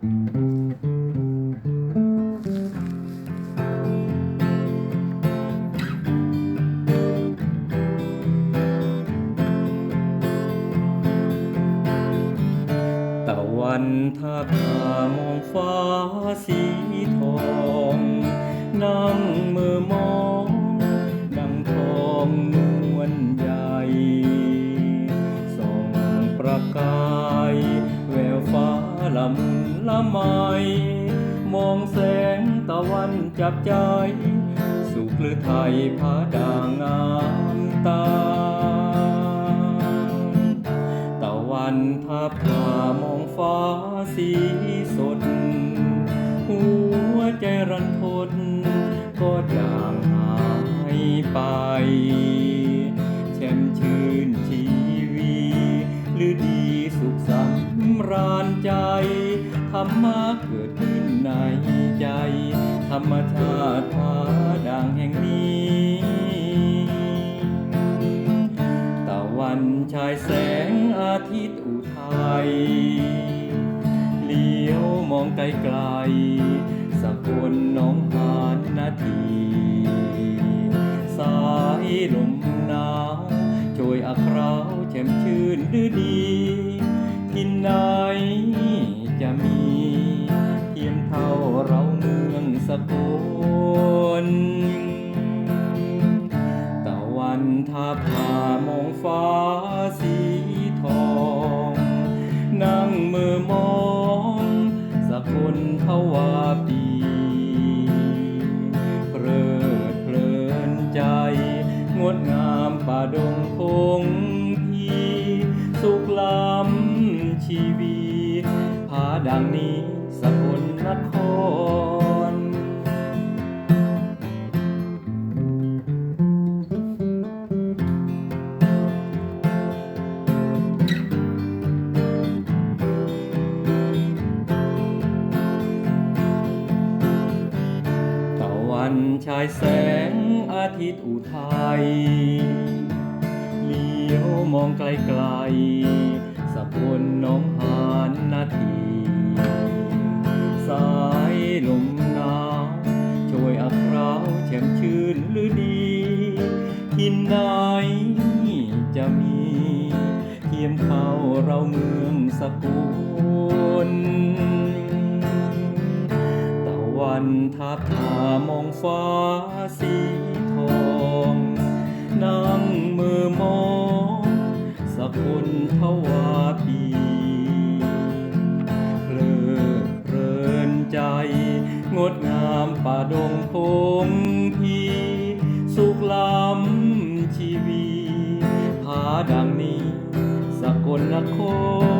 ตะวันทาพามองฟ้าสีทองนั่งมือมอง ดังทองนวลใหญ่ส่องประกายแววฟ้า ละมุนละไมมองแสงตะวันจับใจ สุขหรือไทยผาด่างงามตา ธรรมะเกิดขึ้นในใจ ธรรมชาติพาดังแห่งนี้ ตะวันชายแสงอาทิตย์อุทัยเลี้ยวมองไกลไกลสกลน้องหานนาที สายลมหนาวโชยอัคราวแช่มชื่นดือดีที่ไหน เราเมืองสกลตะวันทาพามองฟ้าสีทอง นั่งมือมองสกุลทวาปีเพลิดเพลินใจ งดงามป่าดงพงพีสุขล้ำชีวีผาดังนี้สกลน คร ตะวันชายแสงอาทิตย์อุทัยเลี้ยวมองไกลไกลๆสกลหน้องหานนาที ที่ไหนจะมีเทียมเท่าเราเมืองสกุลตะวันทับทามองฟ้าสีทองนั่งมือมองสกุลทวาปีเพลิดเพลินใจ งดงามป่าดงพงพีสุขลา kahapon ako.